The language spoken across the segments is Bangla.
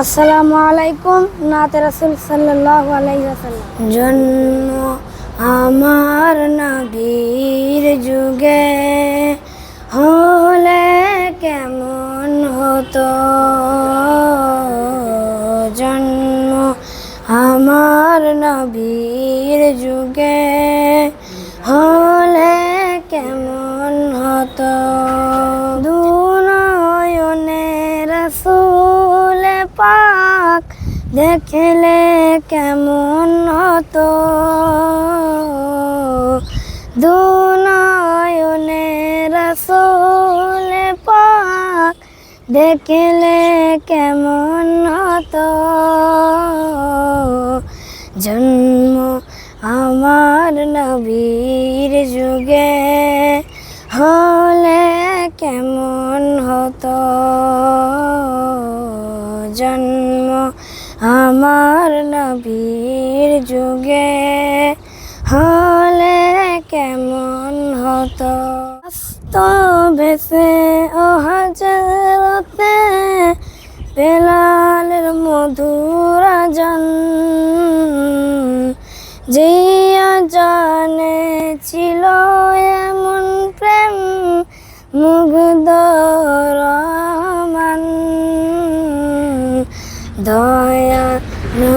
আসসালামু আলাইকুম, নাতে রাসুল সাল্লাল্লাহু আলাইহি ওয়াসাল্লাম। জন্ম আমার নবীর যুগে হলে কেমন হতো? জন্ম আমার নবীর যুগে দেখলে কেমন হতো? দুনয়নে রসুল পাক দেখলে কেমন হতো? জন্ম আমার নবীর যুগে আমার নবীর যুগে হলে কেমন হতো? তো ভেসে ও হাজারতে বেলালের মধুরা জন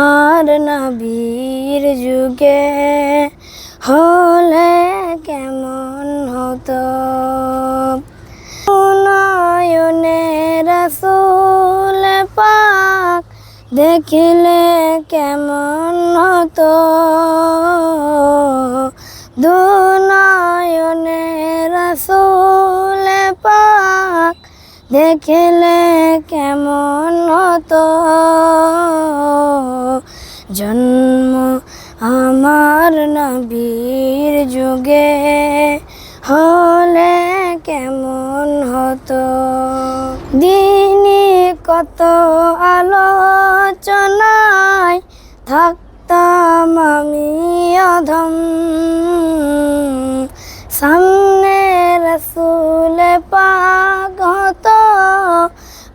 আমার নবীর যুগে হলে কেমন হতো? নয়নে রসুল পাক দেখলে কেমন হতো? দেখলে কেমন হতো? জন্ম আমার নবীর যুগে হলে কেমন হতো? দিনে কত আলোচনায় থাকতাম আমি অধম।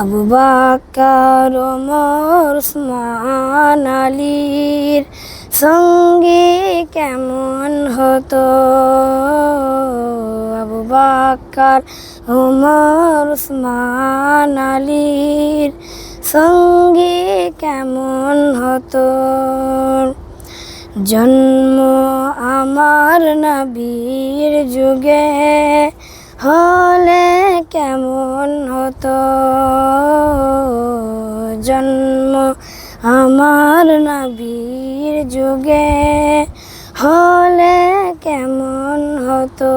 আবু বাক্কার ওমর উসমান আলীর সঙ্গে কেমন হতো? আবু বাক্কার ওমর উসমান আলীর সঙ্গে কেমন হতো? জন্ম আমার নবীর যুগে নবীর যুগে হলে কেমন হতো?